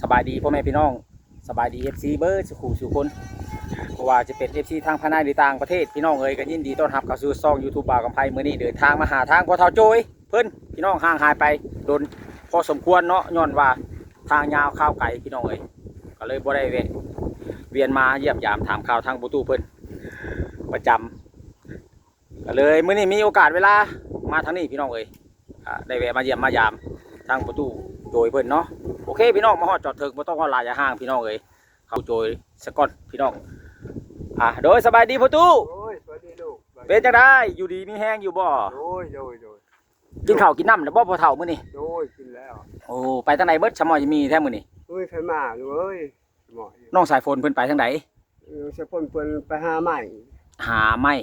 สบายดีพ่อแม่พี่น้องสบายดีเอฟซีเบอร์สุขูสุคนเพราะว่าจะเป็นเอฟซีทางภายในหรือต่างประเทศพี่น้องเอ๋ยก็ยินดีต้อนรับเข้าสู่ซองยูทูบบ่าวกับไพมื้อนี้เดินทางมาหาทางพอเฒ่าโจยเพิ่นพี่น้องห่างหายไปโดนพอสมควรเนาะย้อนว่าทางยาวข้าวไก่พี่น้องเอ๋ยก็เลยบ่ได้แวเวียนมาเยี่ยมยามถามข่าวทางประตูเพิ่นประจำก็เลยเมื้อนี้มีโอกาสเวลามาทางนี้พี่น้องเอ๋ยได้แวะมาเยี่ยมมายามทางประตู โดยเพิ่นเนาะโอเคพี่น้องมาฮอดจอดถึงบ่ต้องว่าลายอย่าห่างพี่น้องเอ้ยเข้าโจยสกอตพี่น้องอะโดยสบายดีพ่อตู้โอ้ยสวัสดีลูกเป็นจังได้อยู่ดีมีแห้งอยู่บ่โอ้ยโดยโดยกินข้าวกินน้ำแล้วบ่พอเฒ่ามื้อนี้โดยกินแล้วโอ้ไปทางไหนเบิดชะมอยมีแท้มื้อนี้เฮ้ยใครมาลูกเอ้ยหมอน้องสายฝนเพิ่นไปทางไหนเออสะพนเพิ่นไปหาใหม่หาไม้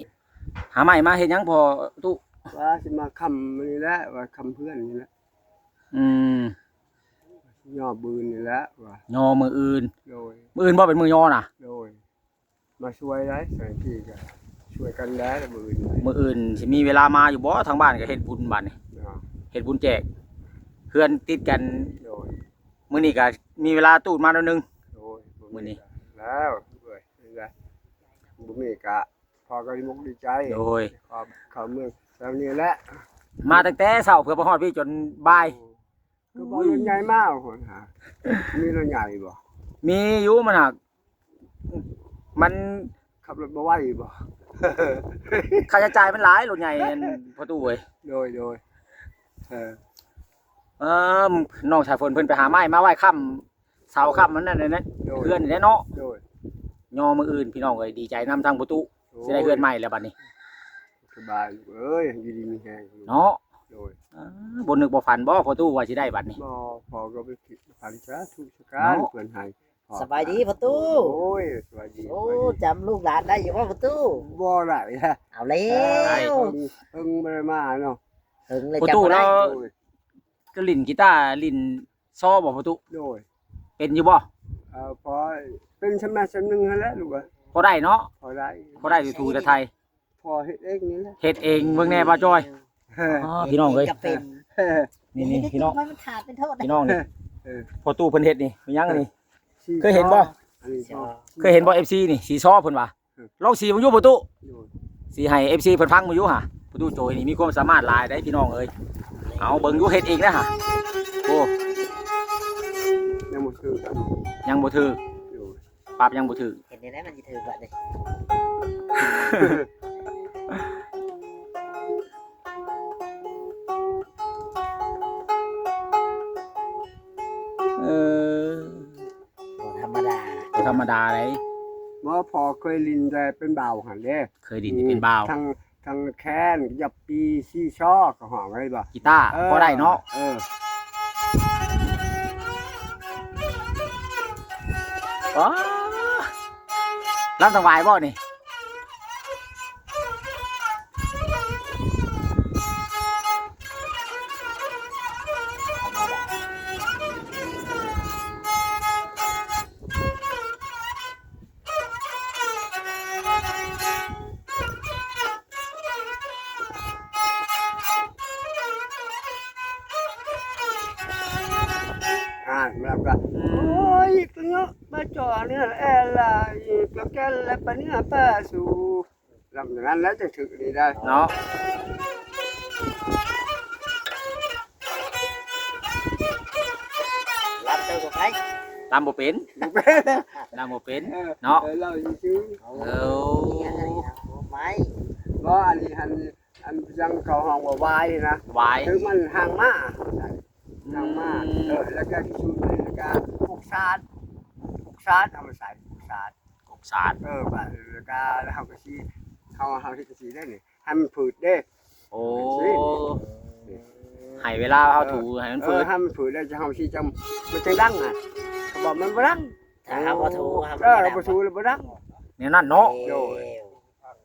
หาไม้มาเฮ็ดหยังพอตู้ว่าสิมาคำมันนี่แหละว่าคำเพื่อนนี่แหละอืม ย่อบืนนี่แหละว่ายอมืออื่น โดย มืออื่นบ่เป็นมือยอน่ะ โดย มาช่วยได้สถานที่ก็ช่วยกันได้บืนมืออื่นสิมีเวลามาอยู่บ่ทางบ้านก็เฮ็ดบุญบัดนี่เนาะเฮ็ดบุญแจกเพื่อนติดกันโดย มื้อนี้ก็มีเวลาตูดมาแล้วนึงโดยมื้อนี้ แล้วเอ้ยนี่แหละบุมีกะ พอก็ดีมุกดีใจโดย ขอบเขาเมืองแล้วนี่แหละมาตั้งแต่เช้าเพื่อมาฮอดพี่จนบ่าย ก็บอกรถใหญ่มากคนหามีรถใหญ่บ่มีอยู่มันหักมันขับรถบ่ไหวบ่ค่าใช้จ่ายมันหลายรถใหญ่อันประตูเว้ยโดยโดยเออเออน้องชายฝนเพิ่นไปหาไม้มาไว้ค่ำเสาค่ำมันนั่นนั่นนั่นโดยเพื่อนนี่แหละเนาะโดยยอมืออื่นพี่น้องเอ้ยดีใจนำทางประตูสิได้เพื่อนใหม่แล้วบัดนี้สบายเอ้ยอยู่ดีมีแฮงเนาะ โดยเออบ่นึกบ่ฝันบ่ประตูว่าสิได้บัดนี้ บ่พอก็ไปคิดพันช้าทุกสการเพิ่นให้พอสบายดีประตูโอ้ยสบายดีโอ้สบายดีจำลูกหลานได้อยู่ว่าประตูบ่ได้ฮะเอาแล้เอวอเพิ่งบ่ได้มาเนาะถึงเลยประจำตูบ่ได้เราโดยก็ลิ้นกีตาร์ลิ้นซอบ่ประตูโดยเป็นอยู่บ่เอ่อพอเป็นชำนาญชำนึงหั่นแหละลูกอะพอได้เนาะพอได้พอได้ถูกแต่ไทยพอเฮ็ดเองนี่แหละเฮ็ดเองเบิ่งแน่บ่าจอย อ๋อพี่น้องเอ้ยก็เป็นนี่นี่พี่น้อง มันขาดเป็นโทษนะพี่น้องนี่เออ พอตู้เพิ่นเฮ็ดนี่มีหยังอันนี่สี่ เคยเห็นบ่อันนี้พอเคยเห็นบ่ FC นี่สีซ้อเพิ่นว่าอืมลองสีมันอยู่ประตูโดยสีให้ FC เพิ่นฟังมันอยู่ห่ะประตูโจยนี่มีความสามารถหลายได้พี่น้องเอ้ย เอาเบิ่งอยู่เฮ็ดเองนะฮะโอ้ยังบ่ซื้อกันยังบ่ถืออยู่ปรับยังบ่ถือเห็นในนั้นมันจะถือแบบนี้เอ ธรรมดาเลยบ่พอเคยลินแต่เป็นบ่าวหั่นเด้เคยดินนี่เป็นบ่าวทางทางแค้นยับปีซี่ช่อก็ห้องอะไรบ่กีตาร์พอได้เนาะเออว้ารับสบายบ่นี่ ลำอย่างนั้นแล้วจะถึกนี่ได้เนาะรับเจ้ากับไปตามบ่เป็นตามบ่เป็นเออเนาะออเราชื่อ เอาเอาไม้บ่อันนี้อันอันยังเขาห้องว่าวายนะวายถึงมันห่างมาทางมาเออแล้วก็ที่ชุดนี่แล้วก็พวกชาติพวกชาติเอามาใส่พวกชาติกกสาดเออแบบแล้วก็เฮาก็สิเฮาเฮาที่ก็สิได้นี่ให้มันฝืดเด้ โอ้ให้เวลาเอาถูให้มันเอฟื้อนให้มันฝืดแล้จะเฮาสิจังมันจังดังอะเขาบอกมันบ่ดังถ้าหาว่าถูกครับเออเราบ่ถูกแล้วบ่ดัง แนวนั้นเนาะโอ้ย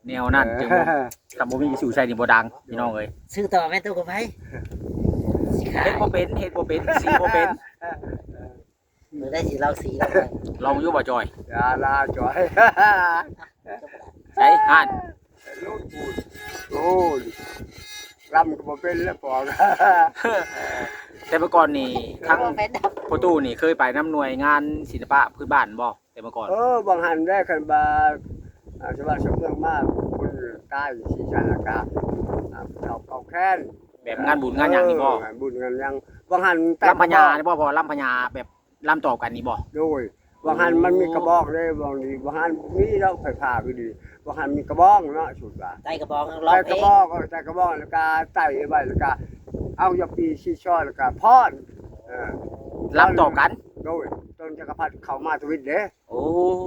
แนวนั้นจังบ่คำบ่มีสู่ใส่นี่บ่ดังพี่น้องเอ้ยซื้อต่อแม่ตู้กับไปสิขาเฮ็ยดบ่เป็นเฮ็ดบ่เป็นสีบ่เป็นมือได้สิเราสีเราลยลองอยู่บ่จอยอย่าลาจ่อย ใช่อ่าน พูดโอ้ยรำก็บ่เป็นแล้วปอกแต่เมื่อก่อนนี่ทั้งบ่เป็นดอกประตูนี่เคยไปน้ำหน่วยงานศิลปะพื้นบ้านบ่แต่เมื่อก่อนเออบางหันได้คันบาอ่าชาวบ้านชาวเมืองมากคนใต้สีชันอากาศอ่าเขาเขาแค้นแบบงานบุญงานหยังนี่บ่เออบุญงานหยังบางหันแต่ลำพญานี่บ่พอลำพญาแบบลำต่อกันนี่บ่โดยบางหันมันมีกระบอกเลยบางทีบางหันมีเราไฟฟ้าก็ดี บางหันมีกระบอกเนาะสุดว่าใต้กระบอกร้องใส่เพกลระงบอกเอาใส่กระบอกแล้วก็ไต่ไว้แล้วก็เอายาปีชีช่อแล้วก็พอดเออลำต่อกัน โดยต้นจักรพรรดิเข้ามาทวิตเด้โอ้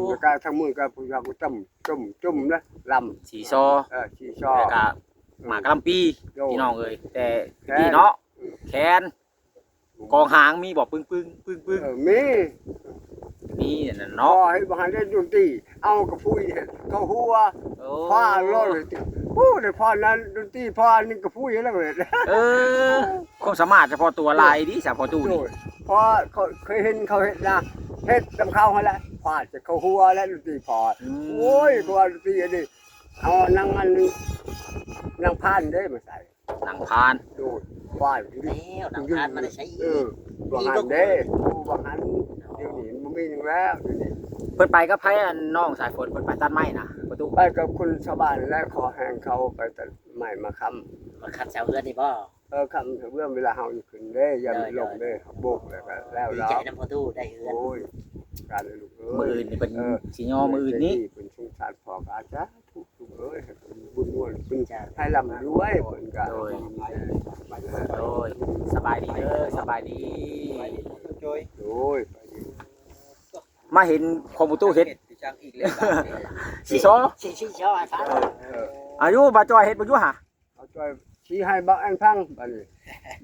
แล้วก็ทั้งมือก็ผู้ยากุจุ่มจุ่มจุ่มนะลสีซอำเออชีช่อ แล้วก็หมากกะลำปีโดยพี่น้องเอ้ยแต่แคนพี่เนาะแคนกองหางมีบ่ปึ้งปึ้งปึ้งปึ้งเออมี มีนั่นพอเนาะให้บางหันได้ดนตรีเอากระพุ้ยเขาหัวโอ้พ่อโลดเลยโอ้ในพ่อนั้นดนตรีพ่อนี่กระพุ้ยแล้วเลยเออความสามารถเฉพาะตัวลายดิเฉพาะตู้โดนี่ยพอเขาเคยเห็นเขาเห็นนะเฮ็ดตำเข้าให้แล้วพอจะเขาหัวแล้วดนตรีพออืมโอ้ยพอดนตรีอันนี้เอานางอันนี้นางพานได้มาใส่หนังพานโดยว่าแล้วน้ำทานมาได้ใช้เออว่าหันเด้ว่าหัน เดี๋ยวนี้มันมีหนึ่งแล้วเดี๋ยวนี้เพิ่นไปก็ไผอันน้องสายฝนเพิ่นไปตัดไม้นะประตูไปกับคุณชาวบ้านและขอแหงเขาไปแต่ใหม่มาคำมาขัดเสาเฮือนนี่บ่เออคำเรื่องเวลาเฮาอยู่ขึ้นเด้อย่ามีลงเด้โบกแล้วก็แล้วดีแล้ใจวน้ำพอตู้ได้เฮือนโอ้ยการเลยลูกเอ้ย มืออื่นนี่เป็นเออ สิยอมืออื่นนี้เป็นสงสารพ่อก็อาจจะทุกทุกเอ้ยให้เป็นบุญนวลเป็นจ้ะให้ลำรวยเพิ่นก็โดยไปเลยโอ้ยสบายดีเด้อสบายดี โอ้ยไปดี มาเห็นคอมประตูเฮ็ดจังอีกแล้วสิซอชิชิชอยฟ้าเออเอออายุบ่จอยเฮ็ดบ่อยู่หะเอาช่วยชี้ให้บักอันพังบัดนี้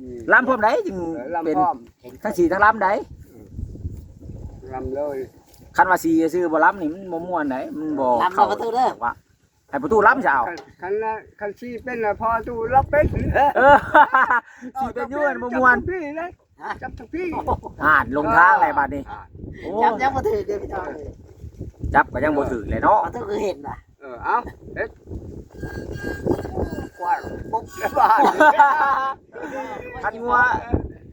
อืมลำพร้อมใดจึงเออลำเป็นพร้อมทั้งสีทั้งลำใดลำเลยคันว่าสีซื้อบ่ลำนี่มันบ่ม่วนไดมันบ่ลำมาเข้าประตูเด้อว่าให้ประตูลำจะเอาคันคันละคันชี้เป็นละพอตู้รับเป็นเออสีเป็นอยู่มันบ่ม่วนจับทั้งพี่เลย จับทั้งพี่อ่านลงทางอะไรบัดนี้โอ้จับยังบ่ถือเด้อพี่น้องจับก็ยังบ่ถึกเลยเนาะประตูคือเห็นน่ะเออเอาเอ็ดกว้างปุ๊บแล้วบ้านคันงัว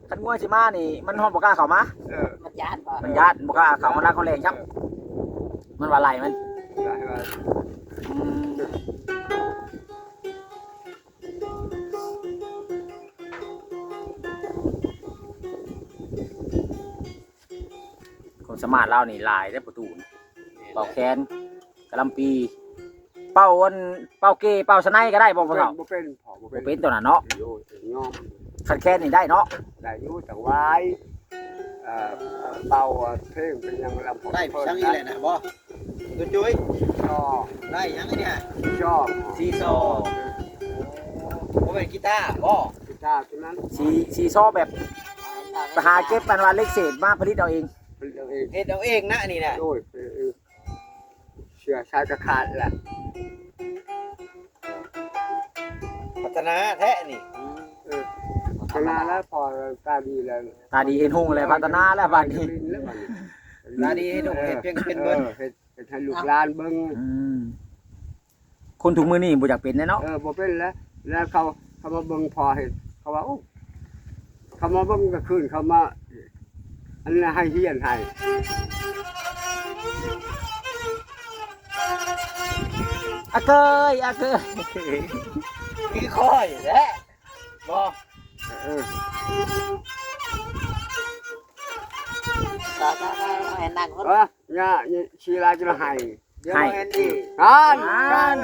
คันงัวสิมานี่ มันฮอดบ่กล้าเข้ามาเออมันยานบ่มันญาติบ่กล้าเข้ามาลักเขาแรงจับมันว่าไหลมัน สามารถเล่านี่หลายได้อประตูนี่เป่าแคนกะลำปี เป่าอันเป่าเกเป่าสไนก็ได้บ่พ่อเฒ่าบ่เป็นพอบ่บ่เป็นเป็นตัวนั้นเนาะโยยอมคันแคนนี่ได้เนาะได้อยู่แต่วายเอ่อเบาเพลงเป็นยังลำได้จังอีกแล้วนะบ่ตัวจุ้ยชอบได้ยังไงเนี่ยชอบซีโซบ่เป็นกีตาร์บ่กีตาร์ตัวนั้นสีสีซอแบบไปหาเก็บมันว่าเล็กเศษมาผลิตเอาเอง เป็นเอาเองเฮ็ดเอาเองนะอันนี่น่ะโดยเออเชื่อชายกระขาดแหละพัฒนาแท้นี่เออชนะแล้วพอตาดีแล้วตาดีเห็นหงเลยพัฒนาแล้วบัดนี้ตาดีให้ลูกเฮ็ดเพียงเป็นเบิ่นเฮ็ดเฮ็ดให้ลูกหลานเบิ่งอืมคนถุงมือนี่บ่อยากเป็นแน่เนาะเออบ่เป็นแล้วแล้วเขาเขามาเบิ่งพอเห็นเขาว่าโอ้เขามาเบิ่งก็คืนเขามา อันนี้ให้เฮียนให้อะเกยอะเกยมีค่อยแท้บ่เออต่อต่อต่อเห็นนั่งคนเออเนี่ยเนี่ยชีลาจะให้เดี๋ยวมาเห็นดีอ่านอ่อ่าน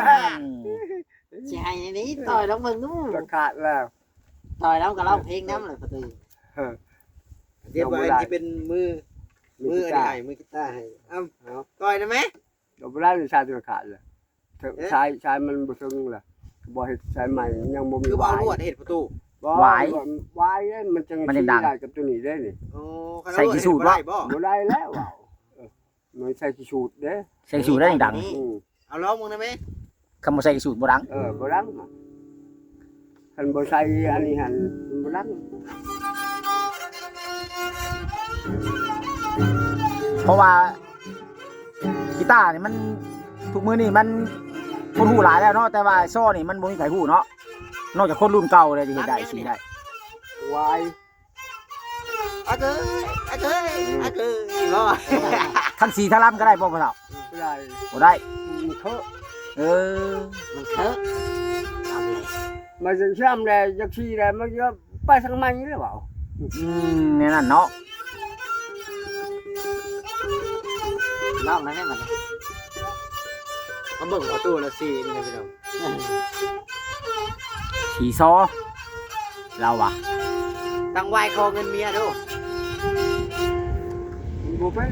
นสิให้ในนี้ต่อยลงเบิ่งดูกระขาดแล้วต่อยแล้วก็ร้องเพลงนำเลยประตูเออ เดี๋ยวว่าอันที่เป็นมือ มืออันนี้ให้มือกีตาร์ให้เอ้าเอาต่อยได้ไหมเดี๋ยวบ่ได้ชายจะขาดเลยเถอะเอ๊ะชายชายมันบ่ถึงล่ะบ่เฮ็ดชายใหม่ยังบ่มีคือว่าวายลวดเฮ็ดประตูบ่วายเนี่ยมันจังมันยังดังได้กับตัวนี้ได้นี่โอ้ใส่กี่สูตรวะบ่บ่ได้แล้วว้าวเออมันใส่กี่สูตรเด้ใส่สูตรได้ดังอืมเอาลองมึงได้ไหมๆคำว่าใส่สูตรบ่ดังเออบ่ดังคันบ่ใส่อันนี้หั่นมันบ่ดัง เพราะว่ากีตาร์นี่มันทุกมือนี่มันคนหูหลายแล้วเนาะแต่ว่าซ้อนี่มันบ่มีไผหูเนาะนอกจากคนรุ่นเก่าเลยที่เฮ็ดได้สิได้วายอะเกยอะเกยอะเกยบ่ทั้งสีทั้งลำก็ได้บ่พ่อเฒ่าไม่ได้บ่ได้มันเถอะเออมันเถอะเอาเลยมาจึงช้ำเลยจักชีเลยมันจะไปทางมันหรือเปล่า อืมแน่นั่นเนาะลองได้ไหมมันมาเบิ่งเอาตู้ละสี่นี่นะพี่น้องสีซอเราอะตั้งไหวคอเงินเมียดูบ่เป็น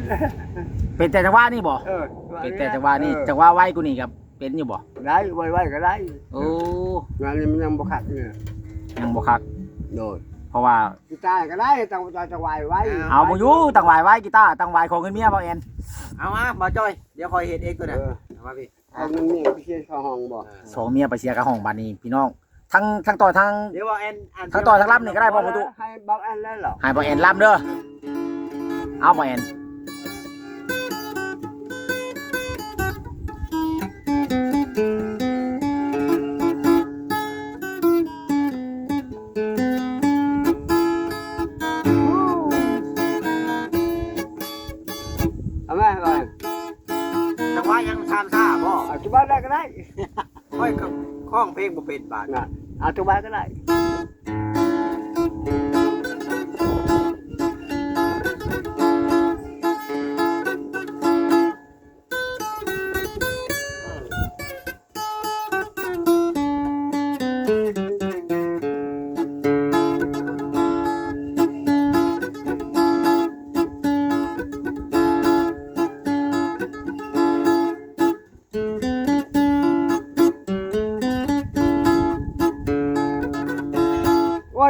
เป็นแต่จังหวะนี่บ่เออเป็นแต่จังหวะนี่จังหวะไว้กูนี่กับเป็นอยู่บ่ได้ไว้ๆก็ได้โอ้งานนี้มันยังบ่ขัดเนี่ยยังบ่คักโดดเพ ราะว่ากีตาร์ก็ได้ต้องจะไว้ไว้เอาบ่อยู่ตั้งไว้ไว้กีตาร์ตั้งไว้ของเงินเมียบ่แอนเอามาบ่จ้อยเดี๋ยวคอยเฮ็ดเองตัวเอน่ะอเอามาพี่เอามันมีพิเศษเข้าห้องบ่สองเมียไปเสียกับห้องบัดนี้พี่น้องทั้งทั้งต่อทั้งเดี๋ยวว่าแอนอันทั้งต่อทั้งลำนี่ก็ได้บ่ประตูให้บอกอันแล้วเหรอให้บ่แอนลำเด้อเอาบ่แอน องเพลงบ่เป็นบาดน่ะเอาตัวบ้านก็ได้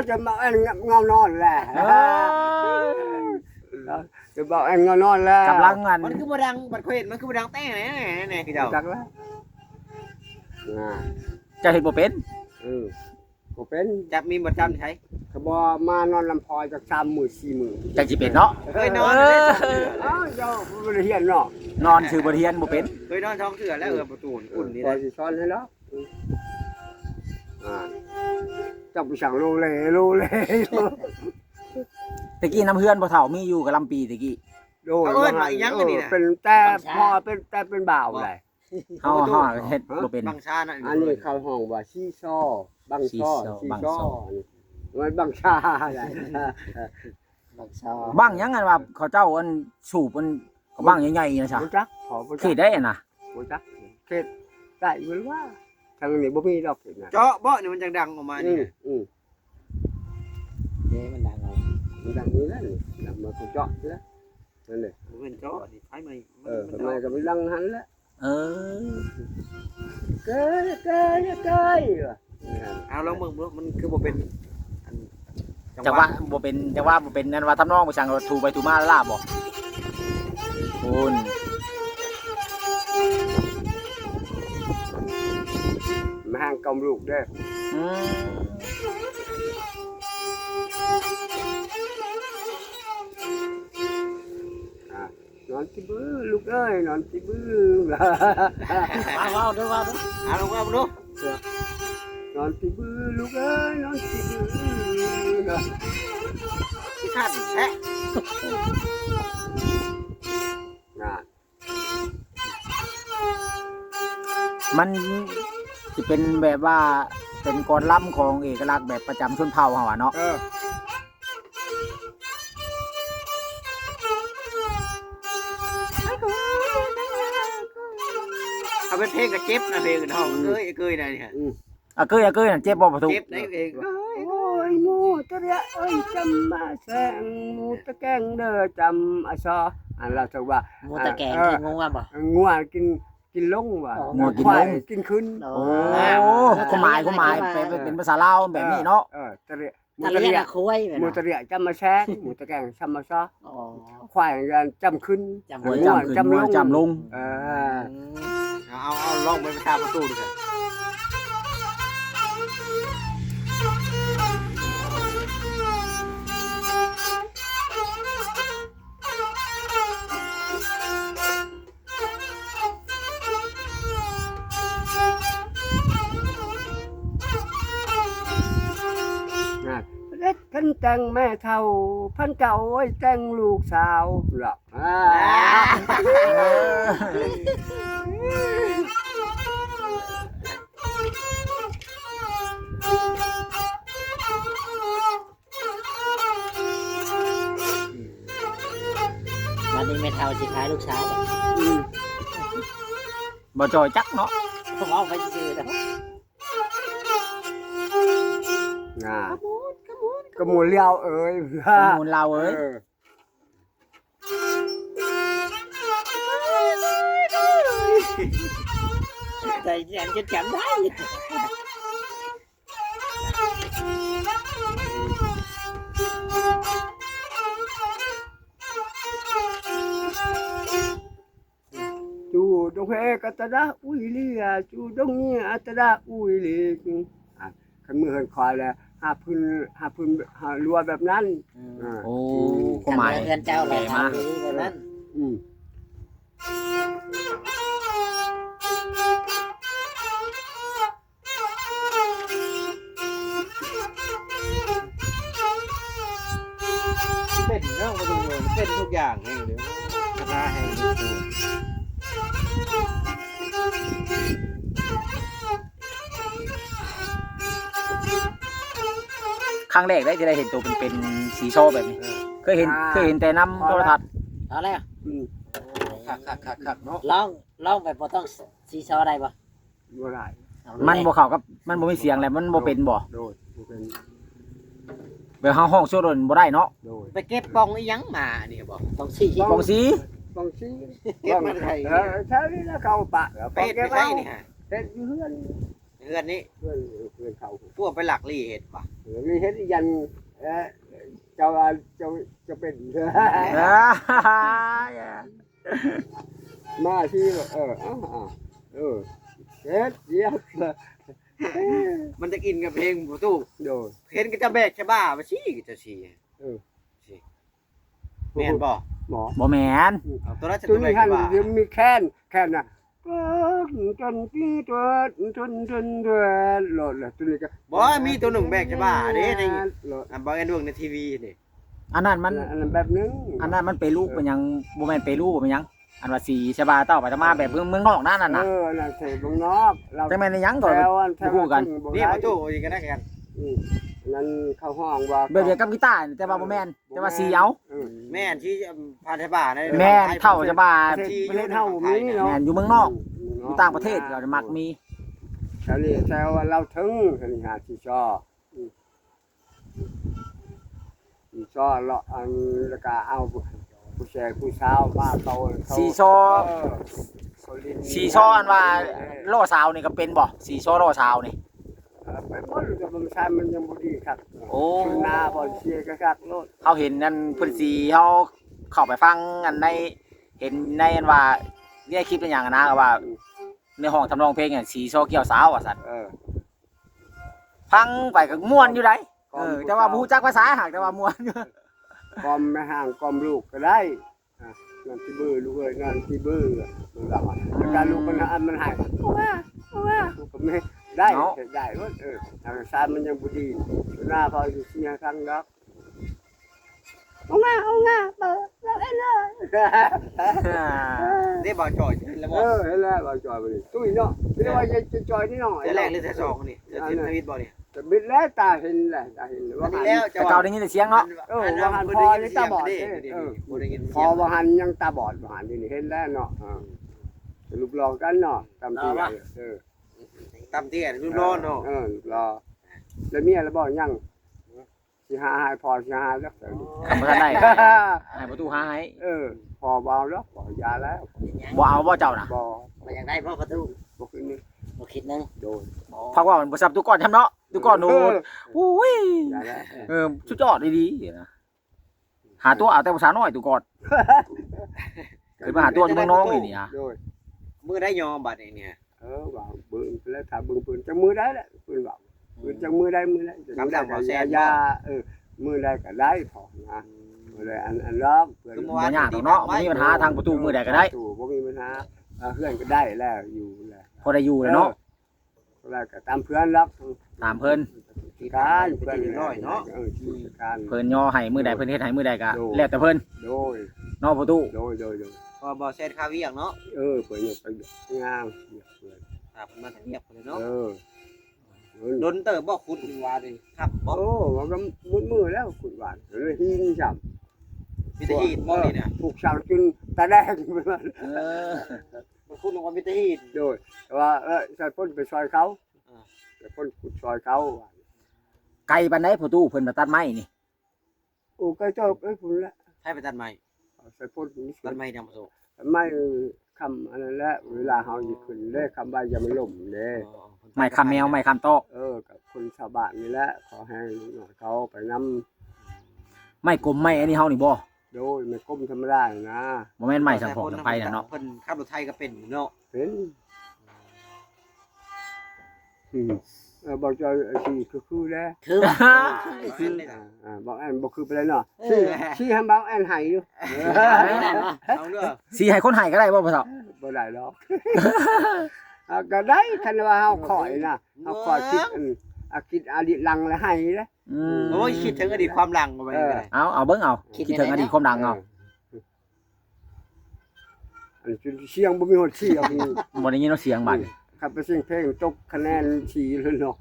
ว่าจะมาอันเงานอนแหละเออจะบอกอันเงานอนแล้วกำลังงานมันคือบ่ดังบัดเคยเห็นมันคือบ่ดังแต้แน่ๆแน่ๆคือเจ้าจักแล้วน่ะจะเฮ็ดบ่เป็นเออก็เป็นจับมีบ่จำใช้เขาบอกมานอนลำพอยจากสามหมื่นสี่หมื่นจังสิเป็นเนาะเคยนอนเอเลยออ้าวเจ้าบริเฮียนเนาะนอนชื่อบ่เรียนบ่เป็นเคยนอนท้องเสือแล้วเออประตูอุ่นนี่พอนะสิซ้อนให้แล้วอ่าเจ้าไปสั่งโลเลโลเลตะกี้น้ำเฮือนบ่เฒ่ามีอยู่กับลำปีตะกี้ โดยเป็นแต่พอเป็นแต่เป็นบ่าวเลย เฮาเฮาเฮ็ดบ่เป็น บางชาน่ะอันนี้เขาห้องว่าซีซอบังซอซีซีซอบังซซอ อมันบังชาอะไรบางชาบ้างหยังไงว่าเขาเจ้าอันสูบอันก็บ้างใหญ่ๆนะจ๊ะบ่จักขอบ่เคจัยกได้อะนะบ่จักเขตได้เพิ่นว่า ทางนี้บ่มีดอกเห็นน่ะเจาะบ่นี่มันจังดังออกมาอืนี่มอืมเด้มันดังเอามันดังนี้แล้วนี่ดังมาก็เจาะแล้วนั่นแหละบ่เป็นเจาะนี่ไฟไหม้เออทำไมก็ไปลังหันแล้วเออเกยเกยเกยว่ะเอาลองเบิ่งดูมันคือบ่เป็นอันจังว่าบ่เป็นจังว่าบ่เป็นนั่นว่าทำนองบ่ช่างถูไปถูมาลาบบ่คุณ มาห่างกำลูกเด้ออืมนอนที่บื้อลูกเอ้ยนอนที่บื้อว้าวๆดูว้าวดูเอาลองว่าดูนอนที่บื้อลูกเอ้ยนอนที่บื้อที่ท่านแท้น่ะมัน สิเป็นแบบว่าเป็นกรล่ำของเอกลักษณ์แบบประจำชนเผ่าเฮาอะเนาะเออเอาเป็นเพลงก็เจ็บนะเพลงกันห้องเอ้ยเอ้ยนะเนี่ยอะเกยอะเกยน่ะเจ็บบ่ประตูเจ็บได้เพลงโอ้ยหมูตะเรียเอ้ยจำมาแสงหมูตะแกงเด้อจำอาซอ อันเราจะว่าหมูตะแกงเออที่งงว่าบ่งัวกินกินลงว่ะงัวกินควาลยงกินขึ้นโอ้ความหมายความหมายแปลเป็นภาษาลาวแบบนี้เนาะเออตะเรียหมูตะตะเลีเรียยกคุยหมูตะเรียจำมาแซงหมูตะแกงจำมาซออ๋อควายกันจำขึ้น จำหัวไว้จำขึ้นหัวจำลงเออเอาเอาลองไปประชาประตูดูกันนะ นนแต่งแม่เท่าพันเก่าไว้แต่งลูกสาวหรอกอ่าเออวันนี้ไม่เท่าสิขายลูกสาวอืมบ่จอยจักเนาะผมเอาไปซื้อแล้วอ่า ก็หมูเลี้ยวเอ้ยข้อมูลเราเอ้ยเออใจแสนจะจำได้จูดงเพกัตระอุ้ยเลียจูดงเนี่ยอัตระอุ้ยเลียอะขันมือเหินคอยแล้ว หาพื้นหาพื้นหารัวแบบนั้นอ่าโอ้ความหมายเงินเจ้าเราแก่มากทำดีแบบนั้นอืมเป็นเนาะบ่ต้องห่วงเป็นทุกอย่างให้เดี๋ยวคณะให้ดู ครั้งแรกได้จะได้เห็นตัวเป็นเป็นสีโซแบบนี้ เคยเห็นเคยเห็นแต่น้ำโทรทัศน์เอาแล้วอืมคักคักคักคักเนาะลองลองไปบ่ต้องซีซอได้บ่บ่ได้เอามันเลยบ่เข้ากับมันบ่มีเสียงแหละมันบ่เป็นบ่โดยบ่เป็นแบบเฮาห้องโซดนบ่ได้เนาะโดยไปเก็บปองอีหยังมาเนี่ยบ่ต้องซีปองสีบางทีเก็บมันไทยเออใช่นี่นะเขาปะแล้วเป็ดไม่ใช่นี่ฮะเฮ็ดอยู่เฮือนเฮือนนี้เฮือนเฮือนเขา พวกไปหลักลี่เห็ดป่ะเฮือ นนี่เฮ็ดยันเอ่อเจ้าว่าเจ้าจะเป็นอ่ามาที่เอออ้าวอ้าวเออเฮ็ดเยี่ยมมันจะกินกับเพลงประตูโดยเห็นก็จะแบกจะบ้ามาชี้ก็จะชี้เออชี้แม่นบ่หมอบ่แม่นเอาตัวนั้นจะตัวตัวแบนี้กหัจะนบ้าเดี๋ยวมีแค้นแค้นน่ะ จนที่ตัวจนจนตัวโหลดแล้วตัวนี้ก็บ่ มีตัวหนึ่งแบกจะบ้าเด้ในโหลดอันบางอันดวงในทีวีนี่อันนั้นมันอันนั้นแบบนึงอันนั้นมันไปรูปเป็นหยังบ่แม่นไปรูปเป็นหยัง อันว่าสีใช่ป่ะเต้าไปทำมาแบบเมืองเมืองนอกนั่นน่ะนะเออนั่นเทบงนอกเราแต่แม่นในหยังก่อนแถวอันแถวคู่กันนี่ประตูอีกกันได้กันอืม นั่นเข้าห้องว่าแบบเดียวกับกีตาร์แต่ว่าบ่แม่นแต่ว่าสีเอาเออแม่นที่พาไทบ้าในแม่นเท่าใช่ป่ะประเทศประเทศเฮามีเนาะแม่นอยู่เมืองนอกอยู่ต่างประเทศก็จะมักมีแถวนี้แถวว่าเราถึงแถวนี้หาที่ชออืมที่ชอเลาะอันแล้วก็เอาผู้ชายผู้สาวมาโตเขาสีซอเออเขาเล่นสีซออันว่าล่อสาวนี่ก็เป็นบ่สีซอล่อสาวนี่เออ ไปบ่รู้จะบางชายมันยังบ่ดีครับโอ้ คือหน้าบ่เสียก็คักโลดเขาเห็นนั่นเพิ่นสีเฮาเข้าไปฟังอันในเห็นในอันว่าเนี่ยคลิปเป็นหยังอะนะก็ว่า ในห้องทำนองเพลงอะสีซอเกี่ยวสาวว่าซั่นเออ ฟังไปก็ม่วนอยู่ไดเออแต่ว่าบ่รู้จักภาษาหากแต่ว่าม่วนอยู่กอมไม่ห่างกอมลูกก็ได้อะนั่นที่บื้อลูกเอ้ยนั่นที่บื้อมันก็ว่าการลูกมันอันมันหายเอาว่าเอาว่าลูกก็ไม่ ได้เฮ็ดได้เว้ยเออทางซ้ายมันยังบ่ดีหน้าพออยู่เสียครั้งแล้วเอาง่าเอาง่าเปิดแล้วเอ็นเลยได้บ่จ่อยแล้วเอบ่อเห็นแล้วเราจอยไปดิตุ้ยเนาะไม่ได้ว่าจะจอยนี่หน่อยแต่แรกหรือแต่สองนี่จะทิพย์ทวิตบ่นี่แต่บิดแล้วตาเห็นแหละตาเห็นวันนี้แล้วจะแต่เก่าได้ยินแต่เสียงเนาะเออว่าหันพอนี่ตาบอดเด้เด้เออบ่ได้ยินพอว่าหันยังตาบอดว่าหันนี่เห็นแล้วเนาะอ่าลูกรอกันเนาะตามที่เออ ตามที่รุ่นร้อนเนาะเออลูกรอแล้วเมียแล้วบ่ยังสิหาให้พอสิหาแล้วทำบ่ทันได้ให้ประตูหาให้เออ พอเบาแล้วพอยาแล้วบ่เอาบ่เจ้าน่ะบ่มาอยากได้พ่อประตูบ่ขึ้นนี่บ่คิดนึงโดนพักว่ามันบ่ซับตุก่อนทำเนาะตุก่อนโดนอุ้ยยาแล้วเออสุดยอดดีๆเดี๋ยวนะหาตัวเอาแต่ภาษาน้อยตุก่อนเคยมาหาตัวอยู่เมืองน้องนี่นี่อะโดนมือได้ยอมบัดนี่เนี่ยเออว่าบึงแล้วถ้าบึงปืนจังมือได้แหละปืนว่าปืนจังมือได้มือได้จังได้ก็ยายาเออมือได้ก็ได้พอนะมือได้อันอันรอบเพื่อนบ่ยากดอกเนาะบ่มีปัญหาทางประตูมือใดก็ได้ตู่บ่มีปัญหาเอ่อเพื่อนก็ได้แล้วอยู่แล้วพอได้อยู่เลยเนาะแล้วก็ตามเพื่อนรับตามเพิ่นการเพื่อนน้อยเนาะเออที่การเพิ่นย่อให้มือใดเพิ่นเฮ็ดให้มือใดก็โดแล้วแต่เพิ่นโดยเนาะประตูโดยโดยโดย พอบ่เสร็จข้าวเวียกเนาะเออเปิดอยู่ไปงามเดี๋ยวเปิดครับมันเงียบเลยเนาะเออดนเติบบ่ขุดว่าดิครับบ่โอ้มันก็มุดมือแล้วคุณหวานเลยหินจับมีแต่หีดบ่นี่น่ะผูกสาวจนตาแดงไปหมดเออมันขุดลงว่ามีแต่หีดโดยแต่ว่าเออใส่พ่นไปซอยเขาอ่าใส่พ่นขุดซอยเขาไกลปานใดประตูเพิ่นมาตัดไม้นี่โอ้ก็เจ้าไอ้คุณละให้ไปตัดใหม่ ใส่พ่นนี่ตัดใหม่นำมาส่งไม่คำอันนั้นแหละเวลาเฮาหยิบขึ้นได้คำใบอย่ามันล่มเด้ไม้คำแมวไม้คำโตะเออกับคนชาวบ้านนี่แหละขอให้หน่อยเขาไปนำไม้กลมไม้อันนี้เฮานี่บ่โดยไม่ก้มธรรมดานะบ่แม่นไม้สังของสังไผน่ะเนาะเพิ่นขับรถไทยก็เป็นอยู่เนาะเป็นอืม เออบอกเจอยที่คือคือแล้วคือว่าขึ้นเลยอ่าอ่าบอกแอนบอกคือไปเลยเนาะเอชี้อชี้ให้บอกแอนใหายอยู่ไม่ได้บ่เอาเด้อสิให้คนให้ก็ได้บ่พ่อเฒ่าบ่ได้หรอกอ่าก็ได้คันว่าเฮาขอยนะเฮาขอยคิดอืมอาคิดอดีตลังแล้วให้นะอืมโอ้ยคิดถึงอดีตความหลังเอาไว้ก็ได้เอาเอาเบิ่งเอาคิดถึงอดีตความดังเอาอันนจนเสียงบ่มีหดเสียงนี่บ่ได้ยินเสียงบัด ครับไปเสียงเพลงตกคะแนนชีเลยเนาะ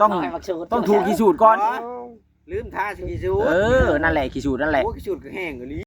ต้องให้มักสูตรต้องถูกขี้สูตรก่อน ลืมท่าสิสูเออ นั่นแหละขี้สูตรนั่นแหละ โอ้ยสูตรก็แห้งกว่านี้